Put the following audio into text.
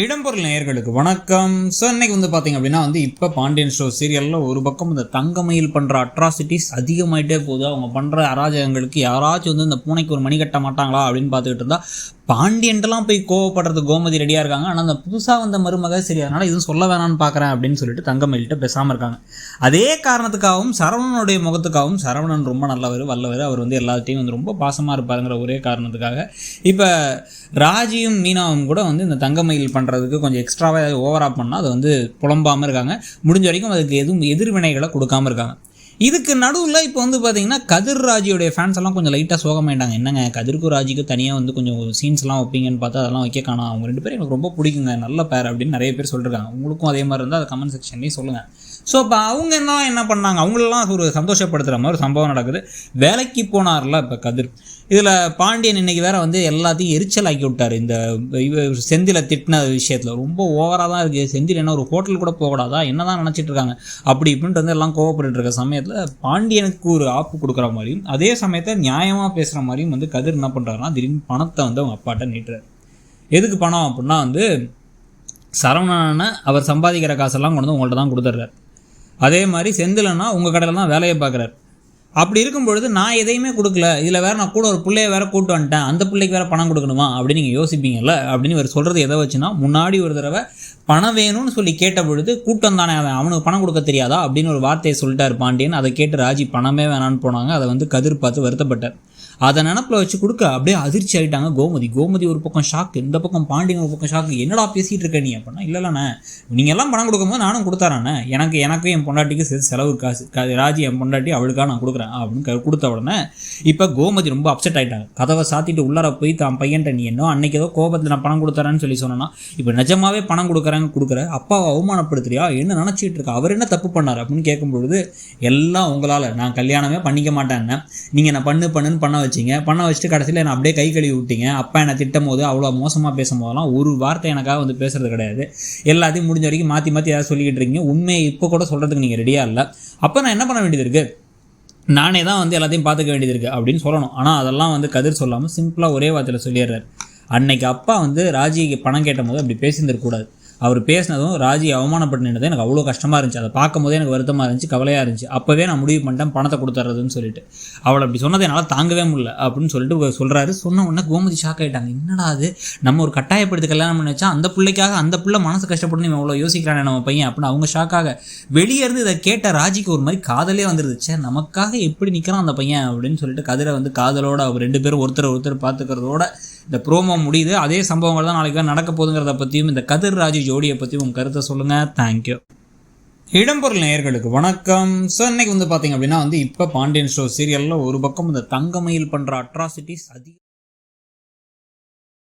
இடம்பொருள் நேயர்களுக்கு வணக்கம். ஸோ இன்னைக்கு வந்து பார்த்தீங்க அப்படின்னா வந்து இப்போ பாண்டியன் ஷோ சீரியலில் ஒரு பக்கம் இந்த தங்கமயில் பண்ணுற அட்ராசிட்டிஸ் அதிகமாயிட்டே போகுது. அவங்க பண்ணுற அராஜகங்களுக்கு யாராச்சும் வந்து இந்த பூனைக்கு ஒரு மணி கட்ட மாட்டாங்களா அப்படின்னு பார்த்துக்கிட்டு இருந்தால் பாண்டியன்ட்டெல்லாம் போய் கோவப்படுறது கோமதி ரெடியாக இருக்காங்க. ஆனால் அந்த புதுசாக வந்த மருமக சரி அதனால் எதுவும் சொல்ல வேணாம்னு பார்க்குறேன் அப்படின்னு சொல்லிட்டு தங்கமயில்கிட்ட பேசாமல் இருக்காங்க. அதே காரணத்துக்காகவும் சரவணனுடைய முகத்துக்காகவும் சரவணன் ரொம்ப நல்லவர் வல்லவர். அவர் வந்து எல்லாத்தையும் வந்து ரொம்ப பாசமாக இருப்பாருங்கிற ஒரே காரணத்துக்காக. இப்போ ராஜியும் மீனாவும் கூட வந்து இந்த தங்கமயில் பண்ணுறதுக்கு கொஞ்சம் எக்ஸ்ட்ராவாக ஓவராக பண்ணால் அதை வந்து புலம்பாமல் இருக்காங்க. முடிஞ்ச வரைக்கும் அதுக்கு எதுவும் எதிர்வினைகளை கொடுக்காம இருக்காங்க. இதுக்கு நடுவில் இப்போ வந்து பார்த்தீங்கன்னா கதிர் ராஜியோடைய ஃபேன்ஸ் எல்லாம் கொஞ்சம் லைட்டாக சோகமாயிட்டாங்க. என்னங்க கதிர்க்கு ராஜிக்கு தனியாக வந்து கொஞ்சம் சீன்ஸ்லாம் வைப்பீங்கன்னு பார்த்தா அதெல்லாம் வைக்க காணோம். அவங்க ரெண்டு பேரும் எனக்கு ரொம்ப பிடிக்குங்க. நல்ல பேர் அப்படின்னு நிறைய பேர் சொல்லிருக்காங்க. உங்களுக்கும் அதே மாதிரி இருந்தால் அதை கமெண்ட் செக்ஷன்லேயும் சொல்லுங்கள் ஸோ இப்போ அவங்க என்ன என்ன பண்ணாங்க? அவங்களெல்லாம் ஒரு சந்தோஷப்படுத்துகிற மாதிரி ஒரு சம்பவம் நடக்குது. வேலைக்கு போனார்ல இப்போ கதிர். இதில் பாண்டியன் இன்னைக்கு வேற வந்து எல்லாத்தையும் எரிச்சல் ஆக்கி விட்டார். இந்த செந்தில திட்டின விஷயத்தில். ரொம்ப ஓவராக தான் இருக்குது செந்தில் என்ன ஒரு ஹோட்டல் கூட போகக்கூடாதா? என்ன தான் நினச்சிட்டு இருக்காங்க? அப்படி இப்படின்ட்டு வந்து எல்லாம் கோவப்பட்டு இருக்க சமயத்தில் பாண்டியனுக்கு ஒரு ஆப்பு கொடுக்குற மாதிரியும் அதே சமயத்தில் நியாயமாக பேசுகிற மாதிரியும் வந்து கதிர் என்ன பண்ணுறாருன்னா திடீர்னு பணத்தை வந்து அவங்க அப்பாட்ட நீட்டுறாரு. எதுக்கு பணம் அப்படின்னா வந்து சரவணனை அவர் சம்பாதிக்கிற காசெல்லாம் கொண்டு வந்து உங்கள்கிட்ட தான் கொடுத்துட்றாரு. அதே மாதிரி செந்திலன்னா உங்கள் கடையில் தான் வேலையை பார்க்குறாரு. அப்படி இருக்கும் பொழுது நான் எதையுமே கொடுக்கல. இதில் வேறு நான் கூட ஒரு பிள்ளைய வேற கூட்டு வந்துட்டேன். அந்த பிள்ளைக்கு வேறு பணம் கொடுக்கணுமா? அப்படின்னு நீங்கள் யோசிப்பீங்கல்ல? அப்படின்னு இவர் சொல்கிறது எதை வச்சுன்னா முன்னாடி ஒரு தடவை பணம் வேணும்னு சொல்லி கேட்ட பொழுது கூட்டம் தானே அவன்? அவனுக்கு பணம் கொடுக்க தெரியாதா? அப்படின்னு ஒரு வார்த்தையை சொல்லிட்டார் பாண்டியன். அதை கேட்டு ராஜி பணமே வேணான்னு போனாங்க. அதை வந்து கதிர் பார்த்து வருத்தப்பட்டார். அதை நினப்பில் வச்சு கொடுக்க அப்படியே அதிர்ச்சி ஆகிட்டாங்க கோமதி. கோமதி ஒரு பக்கம் ஷாக்கு இந்த பக்கம் பாண்டியன் ஒரு பக்கம் ஷாக்கு என்னடா பேசிகிட்டு இருக்க நீ அப்படின்னா இல்லைல்லண்ணே நீங்கள் எல்லாம் பணம் கொடுக்கும்போது நானும் கொடுத்தாரானே எனக்கு எனக்கும் என் பொண்டாட்டிக்கு சேர்த்து செலவு காசு க- ராஜி என் பொண்டாட்டி அவளுக்காக நான் கொடுக்குறேன் அப்படின்னு கொடுத்த உடனே இப்போ கோமதி ரொம்ப அப்செட் ஆகிட்டாங்க கதவை சாத்திட்டு உள்ளார போய் தான் பையன்ட்ட நீ என்ன அன்னைக்கு ஏதோ கோபத்தில் நான் பணம் கொடுத்தறேன்னு சொல்லி சொன்னேன்னா இப்போ நிஜமாவே பணம் கொடுக்குறாங்க கொடுக்குற. அப்பாவை அவமானப்படுத்துறியா? என்ன நினச்சிட்டு இருக்கா? அவர் என்ன தப்பு பண்ணார்? அப்படின்னு கேட்கும்பொழுது எல்லாம் உங்களால். நான் கல்யாணமே பண்ணிக்க மாட்டேன் நீங்கள் நான் பண்ணு பண்ணுன்னு பண்ண வச்சீங்க. பண்ண வச்சுட்டு கடைசியில் என்னை அப்படியே கை கழுவி விட்டீங்க. அப்பா என்னை திட்டும் போது அவ்வளோ மோசமாக பேசும்போதெல்லாம் ஒரு வார்த்தை எனக்காக வந்து பேசுறது கிடையாது. எல்லாத்தையும் முடிஞ்ச வரைக்கும் மாற்றி மாற்றி ஏதாவது சொல்லிக்கிட்டு இருக்கீங்க. உண்மையை இப்போ கூட சொல்கிறதுக்கு நீங்கள் ரெடியாக இல்லை. அப்போ நான் என்ன பண்ண வேண்டியது இருக்குது நானே தான் வந்து எல்லாத்தையும் பார்த்துக்க வேண்டியது இருக்குது அப்படின்னு சொல்லணும். ஆனால் அதெல்லாம் வந்து கதிர் சொல்லாமல் சிம்பிளாக ஒரே வார்த்தையில் சொல்லிடுறாரு. அன்னைக்கு அப்பா வந்து ராஜிக்கு பணம் கேட்டபோது அப்படி பேசியிருந்துருக்கூடாது அவர் பேசினதும் ராஜி அவமானப்பட்டு எனக்கு அவ்வளோ கஷ்டமாக இருந்துச்சு. அதை பார்க்கும்போதே எனக்கு வருத்தமாக இருந்துச்சு கவலையாக இருந்துச்சு. அப்போவே நான் முடிவு பண்ணிட்டேன் பணத்தை கொடுத்துட்றதுன்னு சொல்லிட்டு. அவளை அப்படி சொன்னதை என்னால் தாங்கவே முடியல அப்படின்னு சொல்லிட்டு சொல்கிறாரு சொன்ன உடனே கோமதி ஷாக் ஆகிட்டாங்க என்னடா அது? நம்ம ஒரு கட்டாயப்படுத்தி கல்யாணம் பண்ணி வச்சா அந்த பிள்ளைக்காக அந்த பிள்ளை மனசு கஷ்டப்பட்டு இவன் அவ்வளோ யோசிக்கிறானே நம்ம பையன் அப்படின்னு அவங்க ஷாக்காக வெளியே இருந்து இதை கேட்ட ராஜிக்கு ஒரு மாதிரி காதலே வந்துருச்சு நமக்காக எப்படி நிற்கிறான் அந்த பையன் அப்படின்னு சொல்லிட்டு கதிரை வந்து காதலோட அவர் ரெண்டு பேரும் ஒருத்தர் ஒருத்தர் பார்த்துக்கிறதோட இந்த ப்ரோமோ முடியுது. அதே சம்பவங்கள் தான் நாளைக்கு நடக்க போகுதுங்கிறத பற்றியும் இந்த கதிர் ராஜி ஜோடியை பற்றி உங்கள் கருத்தை சொல்லுங்கள் தேங்க்யூ இடம்பொருள் நேயர்களுக்கு வணக்கம். ஸோ இன்னைக்கு வந்து பார்த்தீங்க அப்படின்னா வந்து இப்போ பாண்டியன் ஷோ சீரியலில் ஒரு பக்கம் இந்த தங்கமயில் பண்ணுற அட்ராசிட்டிஸ் அதிக